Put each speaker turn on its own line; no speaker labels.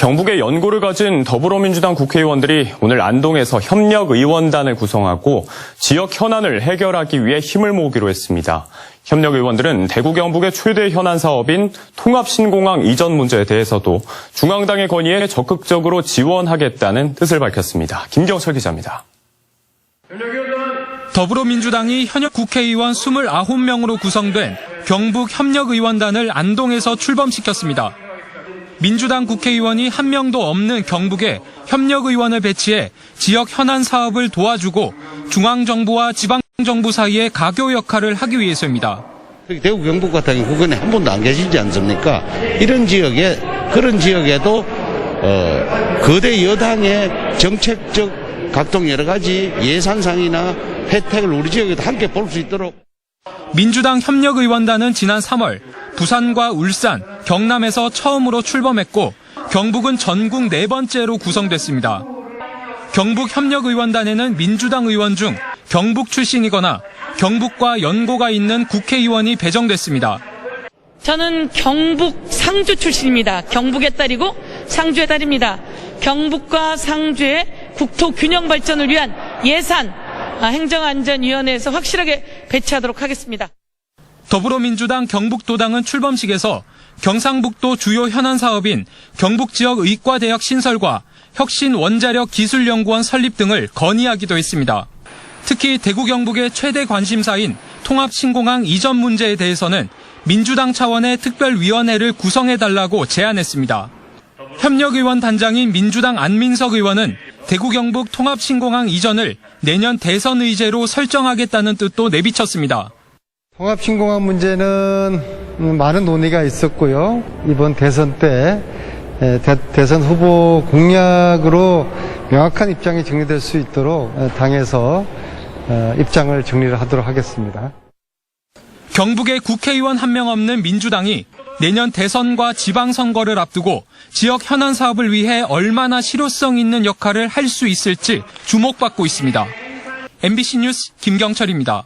경북의 연고를 가진 더불어민주당 국회의원들이 오늘 안동에서 협력의원단을 구성하고 지역 현안을 해결하기 위해 힘을 모으기로 했습니다. 협력의원들은 대구 경북의 최대 현안 사업인 통합신공항 이전 문제에 대해서도 중앙당의 건의에 적극적으로 지원하겠다는 뜻을 밝혔습니다. 김경철 기자입니다.
더불어민주당이 현역 국회의원 29명으로 구성된 경북 협력의원단을 안동에서 출범시켰습니다. 민주당 국회의원이 한 명도 없는 경북에 협력의원을 배치해 지역 현안 사업을 도와주고 중앙정부와 지방정부 사이의 가교 역할을 하기 위해서입니다.
대구 경북 같은 경우 그건에 한 번도 안 계시지 않습니까? 이런 지역에 그런 지역에도 어, 거대 여당의 정책적 각종 여러 가지 예산상이나 혜택을 우리 지역에도 함께 볼 수 있도록
민주당 협력의원단은 지난 3월 부산과 울산, 경남에서 처음으로 출범했고 경북은 전국 네 번째로 구성됐습니다. 경북 협력의원단에는 민주당 의원 중 경북 출신이거나 경북과 연고가 있는 국회의원이 배정됐습니다.
저는 경북 상주 출신입니다. 경북의 딸이고 상주의 딸입니다. 경북과 상주의 국토 균형 발전을 위한 예산 아, 행정안전위원회에서 확실하게 배치하도록 하겠습니다.
더불어민주당 경북도당은 출범식에서 경상북도 주요 현안 사업인 경북 지역 의과대학 신설과 혁신 원자력 기술연구원 설립 등을 건의하기도 했습니다. 특히 대구 경북의 최대 관심사인 통합신공항 이전 문제에 대해서는 민주당 차원의 특별위원회를 구성해달라고 제안했습니다. 협력의원 단장인 민주당 안민석 의원은 대구 경북 통합신공항 이전을 내년 대선 의제로 설정하겠다는 뜻도 내비쳤습니다.
통합신공항 문제는 음, 많은 논의가 있었고요. 이번 대선 때 에, 대, 선 후보 공약으로 명확한 입장이 정리될 수 있도록 에, 당에서 어, 입장을 정리를 하도록 하겠습니다.
경북에 국회의원 한 명 없는 민주당이 내년 대선과 지방선거를 앞두고 지역 현안 사업을 위해 얼마나 실효성 있는 역할을 할 수 있을지 주목받고 있습니다. MBC 뉴스 김경철입니다.